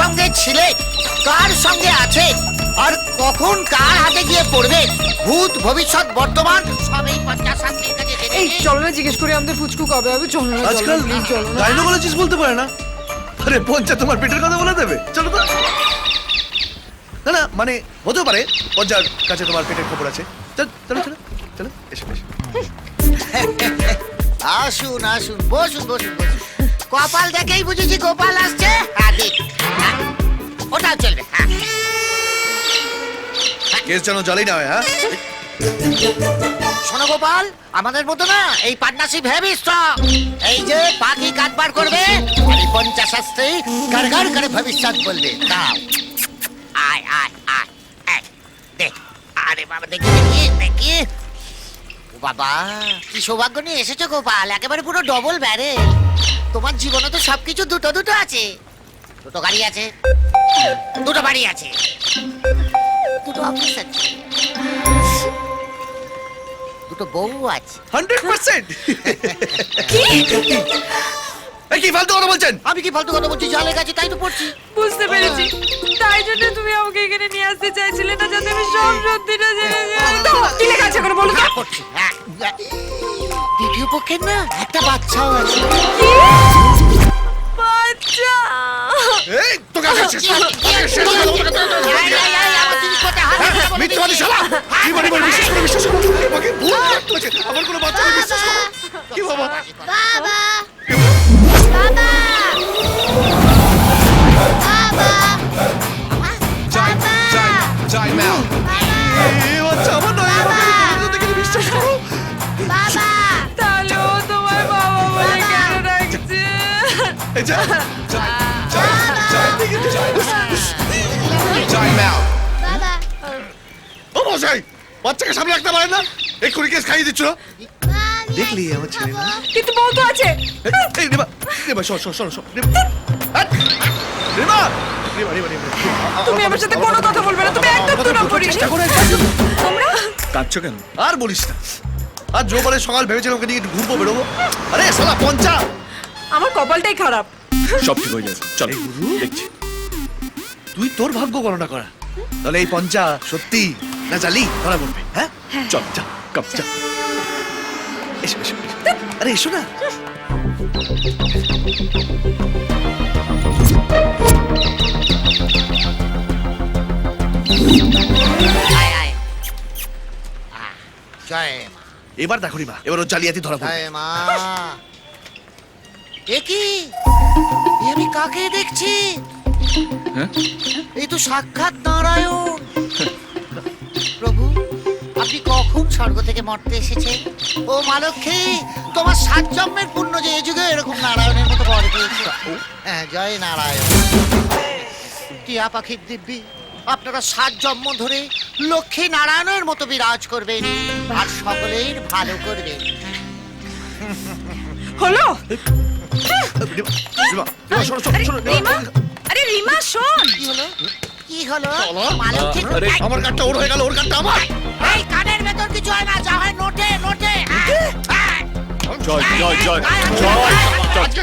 সঙ্গে ছিলে? কার সঙ্গে আছে? আর কখন কার হাতে গিয়ে পড়বে? ভূত ভবিষ্যৎ বর্তমান সবই পঞ্চাশান্তির কাছে এই। চলো না জিজ্ঞেস করি আমাদের পুচকু কবে হবে। চলো না আজকাল প্লিজ চলো না। গাইনোকোলজিস্ট বলতে পারে না? আরে পঞ্চা তোমার পেটের কথা বলে দেবে। চলো তো। না না মানে হতেও পারে পঞ্চার কাছে তোমার পেটের খবর আছে। চল চলো চলো চলো এসো এসো। আসুন আসুন বসুন বসুন বসুন। কপাল দেখেই বুঝেছি গোপাল আসছে। হ্যাঁ, ওটাও চলবে হ্যাঁ। কেস যেন জলেই না হয় হ্যাঁ? শোনো গোপাল আমাদের মতো না এই পার্টনারশিপ হেভি স্ট্রং এই যে পাখি কাটবার করবে আর এই পঞ্চাশাস্তে গাড় করে ভবিষ্যৎ বলবে। দাও। আয় আয় আয় আয়। দেখ আরে বাবা দেখি দেখি দেখি। বাবা কি সৌভাগ্য নিয়ে এসেছ গোপাল একেবারে পুরো ডবল ব্যারেল তোমার জীবনে তো সবকিছু দুটো দুটো আছে। দুটো গাড়ি আছে। দুটো বাড়ি আছে। দুটো অফিস আছে। দুটো বউ আছে। Hundred percent. কি? ফালতু কথা বলছেন? আমি কি ফালতু কথা বলছি? জালে গেছে তাই তো পড়ছি। বুঝতে পেরেছি। তাই জন্য তুমি আমাকে এখানে নিয়ে আসতে চাইছিলে না যাতে আমি সব সত্যিটা জেনে যাই। কি লেখা আছে করে বলো তো? হ্যাঁ, পড়ছি হ্যাঁ। দ্বিতীয় পক্ষের না একটা বাচ্চাও আছে। মিথ্যাবাদী শালা! বলি বলি, বিশ্বাস করো, বিশ্বাস করো। আমাকে ভুল করতে আমার কোনো বাচ্চা বিশ্বাস করো। কি বাবা? বাবা বাবা Time out. বাবা তাহলে ও তোমার বাবা বলে কেন ডাকছে এই যা, Time বাবা ও মশাই, বাচ্চাকে সামনে রাখতে পারেন না? এক্ষুনি কেস খাইয়ে দিচ্ছ দেখলি আমার ছেলে না কিন্তু বউ তো আছে। এই, রেবা রেবা শোন শোন শোন শোন রেবা তুমি আমার সাথে কোনো কথা বলবে না তুমি একদম দু নম্বরই চেষ্টা করে একবার। তোমরা? কাঁদছো কেন? আর বলিস না। আর জো বলে সকাল ভেবেছিলাম ওকে নিয়ে একটু ঘুরবো বেরোবো। আরে শালা পঞ্চা! আমার কপালটাই খারাপ। সব ঠিক হয়ে যাবে চল দেখছি। তুই তোর ভাগ্য গণনা করা। তাহলে এই পঞ্চা সত্যি না জালি ধরা বলবে হ্যাঁ? চল যা কাপ যা এসো এসো। আরে এসো না। আয়, আয়। আহ, জয় মা। এবার দেখো মা এবার ওর জালিয়াতি ধরা পড়বে। জয় মা। এ কি? আমি কাকে দেখছি? হ্যাঁ? এই তো সাক্ষাৎ নারায়ণ প্রভু আপনি কখন স্বর্গ থেকে মর্তে এসেছেন ও মালক্ষী তোমার সাত জন্মের পুণ্য যে এ যুগে এরকম নারায়ণের মতো বর পেয়েছে হ্যাঁ জয় নারায়ণ টিয়া পাখির দিব্যি আপনারা সাত জন্ম ধরে লক্ষ্মী নারায়ণের মতো বিরাজ করবেন আর সকলের ভালো করবেন হলো শোনো, রিমা শোন। কি হলো? কি হলো? চলো। মালক্ষী আরে, আমার কাঠটা ওর হয়ে গেল ওর কাঠটা আমার। এই কানের ভেতর কিছু হয় না যা হয় নোটে নোটে। হ্যাঁ, হ্যাঁ। জয় জয় জয়। জয় আজকে